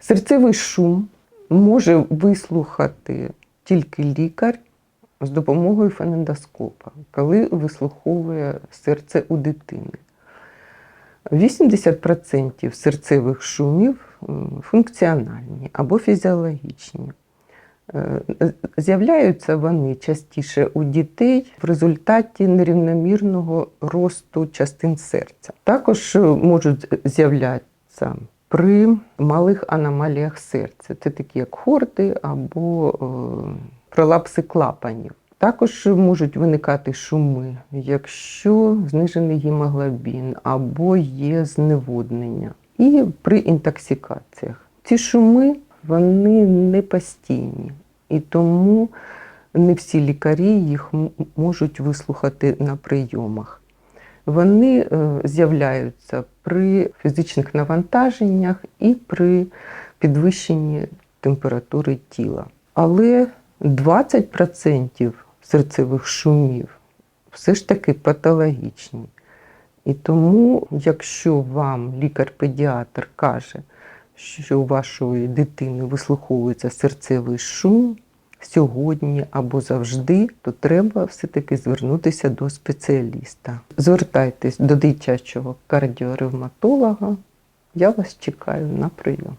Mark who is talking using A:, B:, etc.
A: Серцевий шум може вислухати тільки лікар з допомогою фонендоскопа, коли вислуховує серце у дитини. 80% серцевих шумів функціональні або фізіологічні. Е, З'являються вони частіше у дітей в результаті нерівномірного росту частин серця. Також е, можуть з'являтися при малих аномаліях серця. Це такі як хорди або е, пролапси клапанів. Також можуть виникати шуми, якщо знижений гемоглобін або є зневоднення. І при інтоксикаціях. Ці шуми вони не постійні, і тому не всі лікарі їх можуть вислухати на прийомах. Вони е, з'являються при фізичних навантаженнях і при підвищенні температури тіла. Але 20% серцевих шумів все ж таки патологічні. І тому, якщо вам лікар-педіатр каже, що у вашої дитини вислуховується серцевий шум сьогодні або завжди, то треба все-таки звернутися до спеціаліста. Звертайтесь до дитячого кардіоревматолога. Я вас чекаю на прийом.